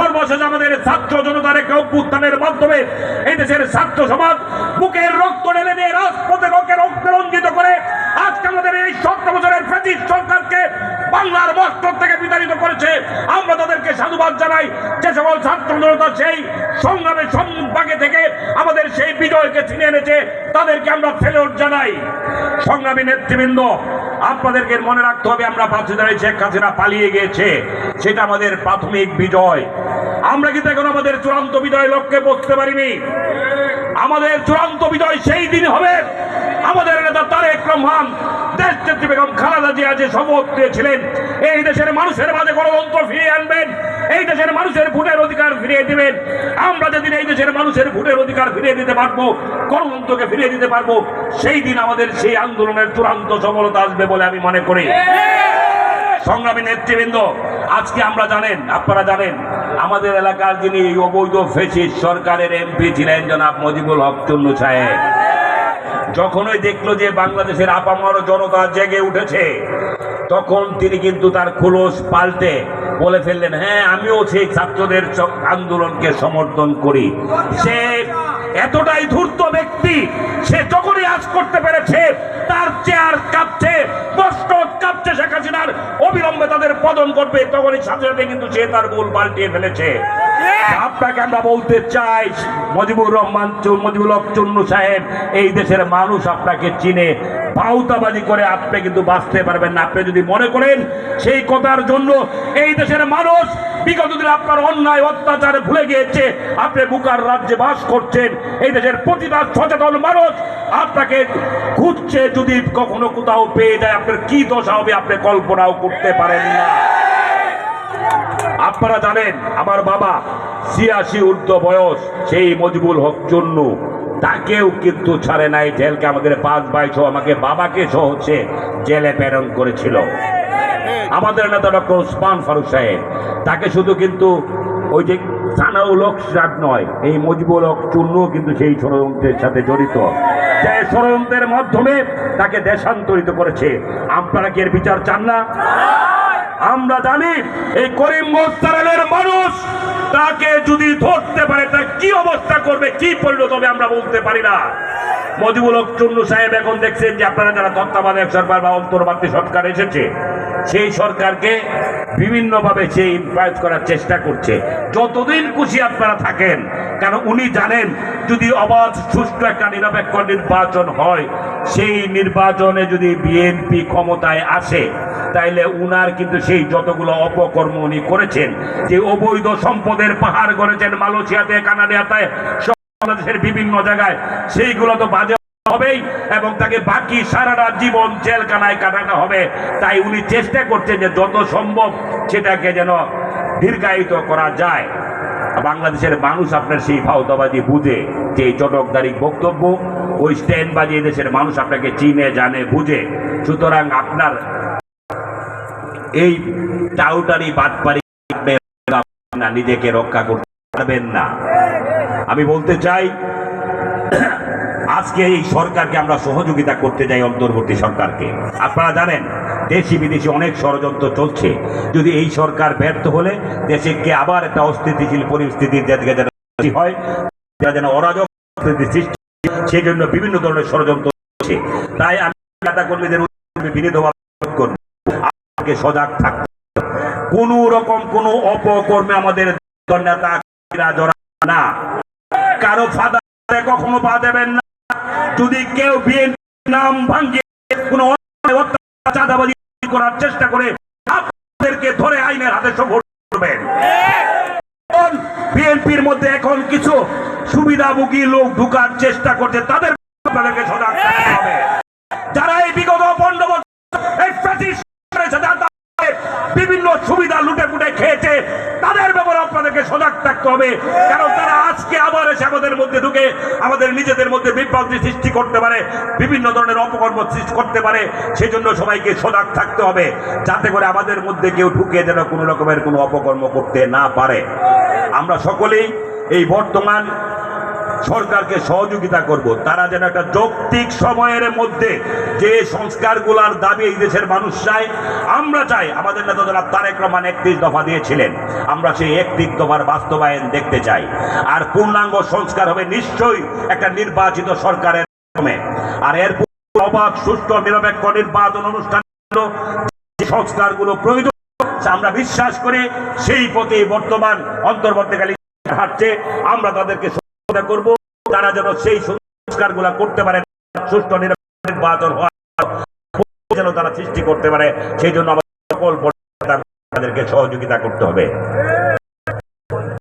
সর্বশেষ আমাদের ছাত্র জনতার একটা অভ্যুত্থানের মাধ্যমে এই দেশের ছাত্র সমাজ বুকের রক্ত ঢেলে দিয়ে রাজপথে রক্তে রঞ্জিত করে আজকে আমাদের এই সতেরো বছরের ব্রিটিশ সরকারকে বাংলার মস্তক থেকে বিতাড়িত করেছে। আমরা তাদেরকে সাধুবাদ জানাই। যে সকল ছাত্র জনতা সেই সংগ্রামের সম্মুখভাগে থেকে আমাদের সেই বিজয়কে ছিনে এনেছে, তাদেরকে আমরা ফেরত জানাই। সংগ্রামী নেতৃবৃন্দ, আপনাদেরকে মনে রাখতে হবে, আমরা পাঁচে দাঁড়িয়ে শেখ হাসিনা পালিয়ে গিয়েছে। সেটা আমাদের প্রাথমিক বিজয়। আমরা কিন্তু এখন আমাদের চূড়ান্ত বিজয় লক্ষ্যে পৌঁছতে পারিনি। আমাদের চূড়ান্ত বিজয় সেই দিন হবে। আমাদের নেতা তারেক রহমান দেশ নেত্রী বেগম খালেদা জিয়া যে শপথ নিয়েছিলেন এই দেশের মানুষের মাঝে গণতন্ত্র ফিরিয়ে আনবেন, এই দেশের মানুষের ভোটের অধিকার ফিরিয়ে দিবেন। আমরা যেদিন এই দেশের মানুষের ভোটের অধিকার ফিরিয়ে দিতে পারব, গণতন্ত্রকে ফিরিয়ে দিতে পারব, সেই দিন আমাদের সেই আন্দোলনের চূড়ান্ত সফলতা আসবে বলে আমি মনে করি। সংগ্রামী নেতৃবৃন্দ, আজকে আমরা জানেন, আপনারা জানেন আমাদের এলাকার যিনি অবৈধ ফেসিস সরকারের এমপি ছিলেন জনাব মজিবুল হক চন্নু সাহেব যখনই দেখল যে বাংলাদেশের আপামর জনতা জেগে উঠেছে, তখন তিনি কিন্তু তার খোলস পাল্টে বলে ফেললেন হ্যাঁ আমিও সেই ছাত্রদের আন্দোলনকে সমর্থন করি। সে এতটাই ধূর্ত ব্যক্তি, সে যখনই আজ করতে পেরেছে পতন করবে তখনই সাথে সাথে কিন্তু সে তার গোল পাল্টিয়ে ফেলেছে। আপনাকে আমরা বলতে চাই, মজিবুর রহমান মজিবুল হক সাহেব, এই দেশের মানুষ আপনাকে চিনে পাউতাবাজি করে আপনি কিন্তু বাঁচতে পারবেন না। আপনি যদি মনে করেন সেই কথার জন্য এই দেশের মানুষ বিগত দিনে আপনার অন্যায়, অত্যাচার ভুলে গিয়েছে, আপনি বুকার রাজ্যে বাস করছেন, এই দেশের প্রতিটা সচেতন মানুষ আপনাকে খুঁজছে যদি কখনো কোথাও পেয়ে যায়, আপনার কি দশা হবে আপনি কল্পনাও করতে পারেন না। আপনারা জানেন, আমার বাবা ছিয়াশি ঊর্ধ্ব বয়স, সেই মজবুল হক জন্য তাকেও কিন্তু ছাড়ে নাই, জেলকে আমাদের পাঁচ সহ, আমাকে বাবাকে সহ হচ্ছে জেলে প্রেরণ করেছিল। আমাদের নেতা ডক্টর ওসমান ফারুক সাহেব, তাকে শুধু কিন্তু ওই যে সানাউল হক সাহেব নয়, এই মজিবুল হক চূর্ণ কিন্তু সেই ষড়যন্ত্রের সাথে জড়িত। যে ষড়যন্ত্রের মাধ্যমে তাকে দেশান্তরিত করেছে, আপনারা কি এর বিচার চান না? আমরা জানি এই করিমগঞ্জ তারালের মানুষ তাকে যদি ধরতে পারে তা কি অবস্থা করবে, কি পরিণত হবে আমরা বলতে পারি না। মজিবুল চুন্নু সাহেব এখন দেখছেন যে আপনারা যারা তত্ত্বাবধায়ক সরকার বা অন্তর্বর্তী সরকার এসেছে, সেই সরকারকে বিভিন্নভাবে সে ইনফ্লুয়েন্স করার চেষ্টা করছে। যতদিন খুশি আপনারা থাকেন কারণ উনি জানেন যদি অবাধ, সুষ্ঠু একটা নিরপেক্ষ নির্বাচন হয় সেই নির্বাচনে যদি বিএনপি ক্ষমতায় আসে, তাইলে উনার কিন্তু সেই যতগুলো অপকর্ম উনি করেছেন, যে অবৈধ সম্পদের পাহাড় গড়েছেন মালয়েশিয়াতে, কানাডিয়াতে বাংলাদেশের বিভিন্ন জায়গায়, সেইগুলো তো বাজে হবেই, এবং তাকে বাকি সারাটা জীবন জেলখানায় কাটানো হবে। তাই উনি চেষ্টা করছেন যে যত সম্ভব সেটাকে যেন দীর্ঘায়িত করা যায়। বাংলাদেশের মানুষ আপনার সেই ভাওতাবাজি বুঝে যে এই চটকদারি বক্তব্য, ওই স্ট্যান্ড বাজিয়ে দেশের মানুষ আপনাকে চিনে, জানে, বুঝে। সুতরাং আপনার এই টাউটারি বাটপারি না নিজেকে রক্ষা করতে পারবেন না। আমি বলতে চাই আজকে এই সরকারকে আমরা সহযোগিতা করতে যাই অন্তর্বর্তী সরকারকে। আপনারা জানেন, দেশি বিদেশি অনেক ষড়যন্ত্র চলছে। যদি এই সরকার ব্যর্থ হলে দেশকে আবার একটা অস্থিতিশীল পরিস্থিতির যেন হয় যেন অরাজক সৃষ্টি সেই জন্য বিভিন্ন ধরনের ষড়যন্ত্র তাই আমি করব সজাগ কোনো রকম কোনো অপকর্মে আমাদের নেতা জড়াবে না। কারও ফাদারে কখনো পা দেবেন না। যদি কেউ বিএনপি নাম চাঁদাবাজি করার চেষ্টা করে, আপনাদেরকে ধরে আইনের হাতে সফর করবেন বিএনপির মধ্যে এখন কিছু সুবিধাভোগী লোক ঢুকার চেষ্টা করছে, তাদের আপনাদেরকে সজাগ থাকতে হবে যারা এই বিগত পনেরো বছর এই ফ্যাসিস্ট সরকারের সাথে আত্মহত্যা করে বিভিন্ন সুবিধা লুটে ফুটে খেয়েছে তাদের ব্যাপারে আপনাদেরকে সজাগ থাকতে হবে। কারণ তারা আজকে আবার এসে আমাদের মধ্যে ঢুকে, আমাদের নিজেদের মধ্যে বিভ্রান্তি সৃষ্টি করতে পারে, বিভিন্ন ধরনের অপকর্ম সৃষ্টি করতে পারে সেই জন্য সবাইকে সজাগ থাকতে হবে, যাতে করে আমাদের মধ্যে কেউ ঢুকে যেন কোনো রকমের কোনো অপকর্ম করতে না পারে। আমরা সকলেই এই বর্তমান সরকারকে সহযোগিতা করব। তারা যেন একটা যৌক্তিক সময়ের মধ্যে যে সংস্কারগুলার দাবি এই দেশের মানুষ চায়, আমরা চাই আমাদের নেতা জনাব তারেক রহমান একত্রিশ দফা দিয়েছিলেন। আমরা সেই একত্রিশ দফার বাস্তবায়ন দেখতে চাই। আর পূর্ণাঙ্গ সংস্কার হবে নিশ্চয়ই একটা নির্বাচিত সরকারের মাধ্যমে। আর এর অবাধ, সুষ্ঠু, নিরপেক্ষ নির্বাচন অনুষ্ঠান সংস্কারগুলো প্রয়োজন আমরা বিশ্বাস করে সেই পথে বর্তমান, অন্তর্বর্তীকালীন হাঁটছে আমরা তাদেরকে করব, তারা যেন সেই সংস্কারগুলা করতে পারে, সুষ্ঠু, নির্বাচন হওয়ার যেন তারা সৃষ্টি করতে পারে। সেই জন্য আমাদের সকল তাদেরকে সহযোগিতা করতে হবে।